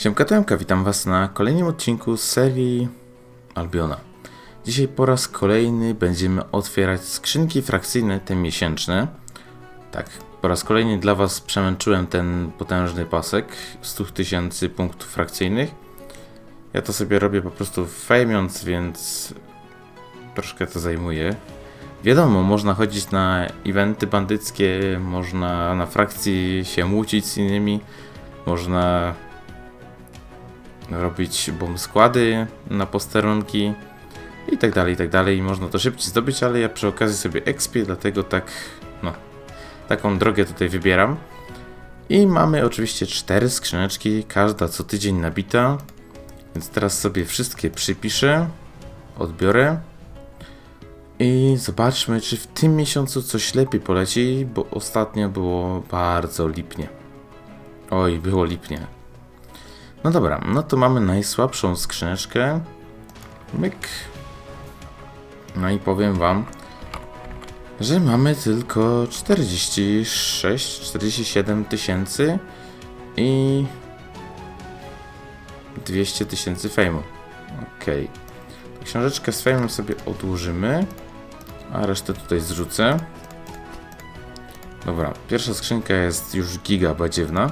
Siemka Temka, witam was na kolejnym odcinku z serii Albiona. Dzisiaj po raz kolejny będziemy otwierać skrzynki frakcyjne, te miesięczne. Tak, po raz kolejny dla was przemęczyłem ten potężny pasek 100 tysięcy punktów frakcyjnych. Ja to sobie robię po prostu fejmiąc, więc troszkę to zajmuje. Wiadomo, można chodzić na eventy bandyckie, można na frakcji się łucić z innymi, można robić bomb składy na posterunki i tak dalej, i tak dalej. Można to szybciej zdobyć, ale ja przy okazji sobie expię, dlatego tak, no, taką drogę tutaj wybieram. I mamy oczywiście cztery skrzyneczki, każda co tydzień nabita. Więc teraz sobie wszystkie przypiszę, odbiorę i zobaczmy, czy w tym miesiącu coś lepiej poleci, bo ostatnio było bardzo lipnie. Oj, było lipnie. No dobra, no to mamy najsłabszą skrzyneczkę. Myk. No i powiem wam, że mamy tylko 46, 47 tysięcy i 200 tysięcy fejmu. Okej. Okay. Książeczkę z fejmem sobie odłożymy, a resztę tutaj zrzucę. Dobra, pierwsza skrzynka jest już giga badziewna.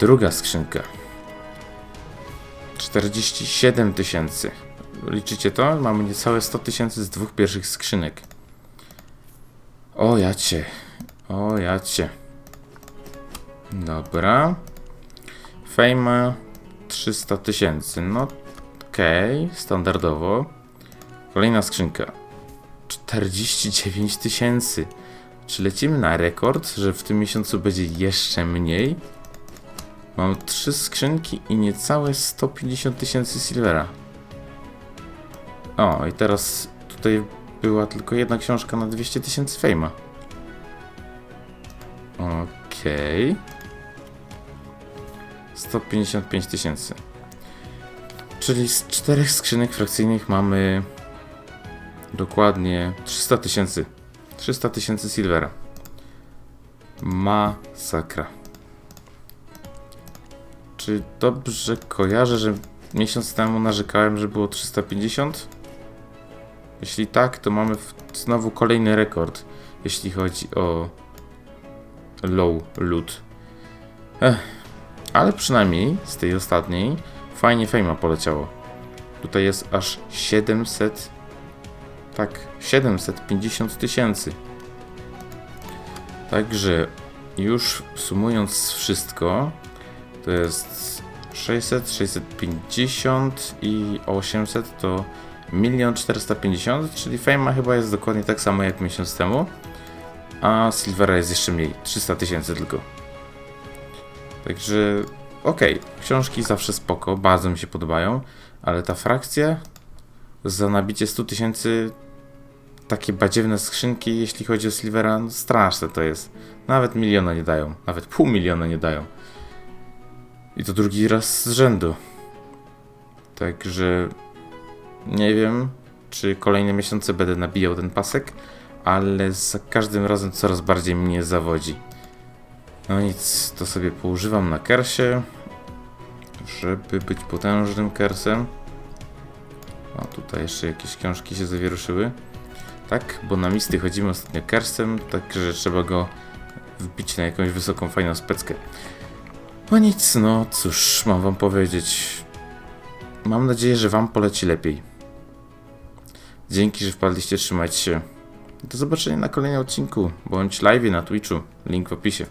Druga skrzynka 47 tysięcy. Liczycie to? Mamy niecałe 100 tysięcy z dwóch pierwszych skrzynek. O jacie. O jacie. Dobra. Fame 300 tysięcy. No okej, okay. standardowo. Kolejna skrzynka. 49 tysięcy. Czy lecimy na rekord, że w tym miesiącu będzie jeszcze mniej? Mam trzy skrzynki i niecałe 150 tysięcy silvera. O, i teraz tutaj była tylko jedna książka na 200 tysięcy fejma. Okej. Okay. 155 tysięcy. Czyli z czterech skrzynek frakcyjnych mamy dokładnie 300 tysięcy. 300 tysięcy silvera. Masakra. Czy dobrze kojarzę, że miesiąc temu narzekałem, że było 350? Jeśli tak, to mamy znowu kolejny rekord, jeśli chodzi o low loot. Ech, ale przynajmniej z tej ostatniej fajnie fejma poleciało. Tutaj jest aż 700, tak, 750 tysięcy. Także już sumując wszystko, to jest 600, 650 i 800 to 1 450, czyli Fame chyba jest dokładnie tak samo jak miesiąc temu, a Silvera jest jeszcze mniej, 300 tysięcy tylko. Także okej, okay. książki zawsze spoko, bardzo mi się podobają, ale ta frakcja za nabicie 100 tysięcy takie badziewne skrzynki, jeśli chodzi o Silvera, no straszne to jest. Nawet miliona nie dają, nawet pół miliona nie dają. I to drugi raz z rzędu. Także nie wiem, czy kolejne miesiące będę nabijał ten pasek, ale za każdym razem coraz bardziej mnie zawodzi. No nic, to sobie poużywam na kersie, żeby być potężnym kersem. O, tutaj jeszcze jakieś książki się zawieruszyły. Tak, bo na misty chodzimy ostatnio kersem, także trzeba go wbić na jakąś wysoką, fajną speckę. No nic, no cóż, mam wam powiedzieć. Mam nadzieję, że wam poleci lepiej. Dzięki, że wpadliście, trzymajcie się. Do zobaczenia na kolejnym odcinku, bądź live na Twitchu, link w opisie.